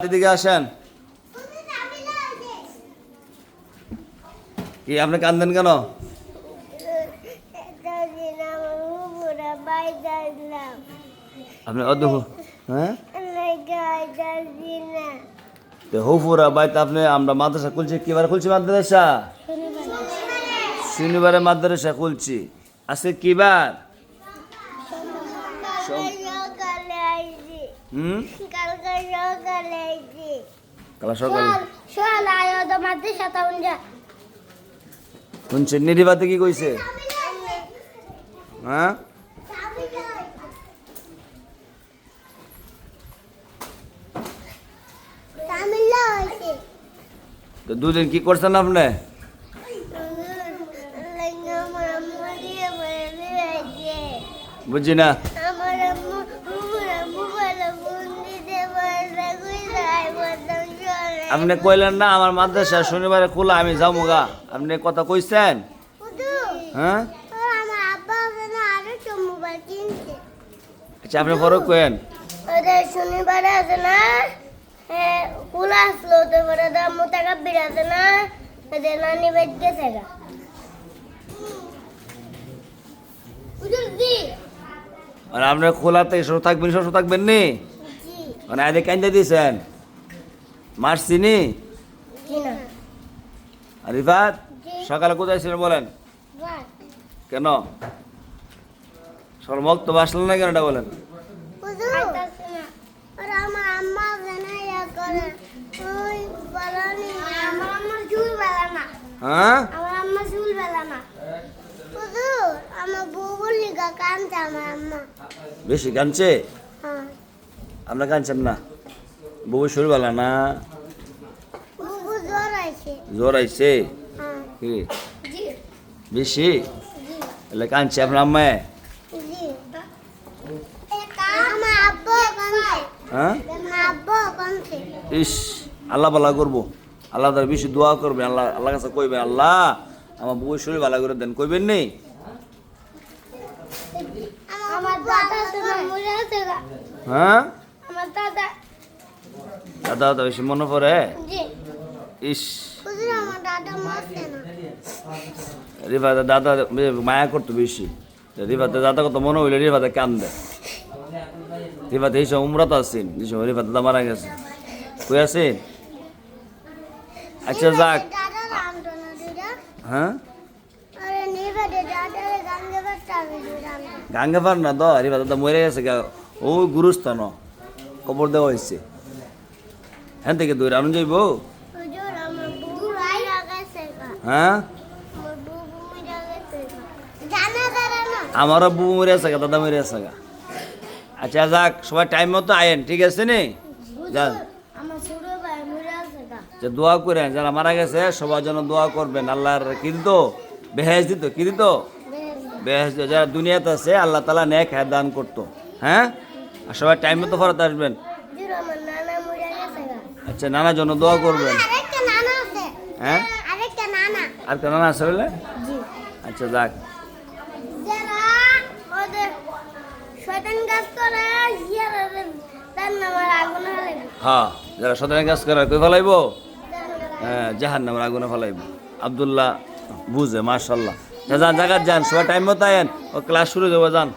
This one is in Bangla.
এদিকে আসেন। কি আপনি কান্দেন কেন? আপনি অদ্ভুত হ্যাঁ? হুফুরা বাইতে আপনি আমরা মাদ্রাসা খুলছি কিবার খুলছি মাদ্রাসা? শনিবারে মাদ্রাসা খুলছি। আজকে কিবার হুম? আইছি কালা সকালে শোন আয়ো তো মাঝে সাথে উঞ্জা শুনছেন নিরিবাতে কি কইছে? হ্যাঁ? তো দুদিন কি করছেন আপনি? বুঝছি না। আপনি কইলেন না আমার মাদ্রাসা শনিবারে খোলা আমি যাব গা। আপনি কথা কইছেন? হ্যাঁ? আচ্ছা আপনি পরে কেন শনিবারে আছে না কুলা আসলো তো পরে দাম টাকা বিরাছে না ওদের নানি বেদ গেছে গা মানে আপনি খোলাতে শুরু থাকবেন শুরু থাকবেন নি? জি। মানে আগে কান্দে দিয়েছেন? আর রিফাত সকালে কোথায় ছিলেন বলেন? কেন? সকাল মক্তব আসলেন না কেন এটা বলেন? হ্যাঁ? আমার বেশি কানছে হ্যাঁ। আপনার কানছেন না। বউ শরীরবেলা না? জ্বর আইছে। হ্যাঁ। কি? বেশি? জি। এলে কানছে আপনার আম্মায় হ্যাঁ? ইস আল্লাহ ভালা করব। আল্লাহ তার বেশি দোয়া করবেন আল্লাহ আল্লাহ কাছে কইবেন আল্লাহ আমার বউ শরীর ভালো করে দেন কইবেন নেই। হ্যাঁ? দাদা তো বেশি মনে পড়ে? ইস। দাদা রিফাতে দাদা মায়া করতো বেশি। রিফাতে দাদা কত মনে হইলে রিফাতে কান্দে। রিফাতে এই সব উমরাত আছেন এই সময় রিফাতে দাদা মারা গেছে। কই আছেন? আচ্ছা যাক। দাদা দিদা। হ্যাঁ? দাদা গাঙ্গে পার না তো রিফাতে দাদা মরে গেছে গা। ও গুরুস্থান কবর দেওয়া হয়েছে। হ্যাঁ থেকে দূরে আনুন যাইব? হ্যাঁ? আমারও বউ মরে আছে গা দাদা মরে আছে আচ্ছা যাক সবাই টাইম মতো আয়েন ঠিক আছে নি? যান। যে দোয়া করেন যারা মারা গেছে সবার জন্য দোয়া করবেন। আল্লাহর কি দিত বেহেজ দিত? কি দিত বেহেজ যারা দুনিয়াতে আছে আল্লাহ তালা নেক হ্যাঁ দান করতো। হ্যাঁ? আর সবাই টাইম মতো ফেরত আসবেন হুজুর আমার নানা মরে গেছে গা আচ্ছা নানার জন্য দোয়া করবেন। হ্যাঁ? আর কেন নানা। আছে বলে আচ্ছা যাক। হ্যাঁ যারা সদনের কাজ করে কই ফেলাইব? হ্যাঁ জাহান নামের আগুনে ফেলাইব। আবদুল্লাহ বুঝে মার্শাল্লাহ যান জায়গা যান সবাই টাইম মতো আয়েন। ও ক্লাস শুরু দেবো যান।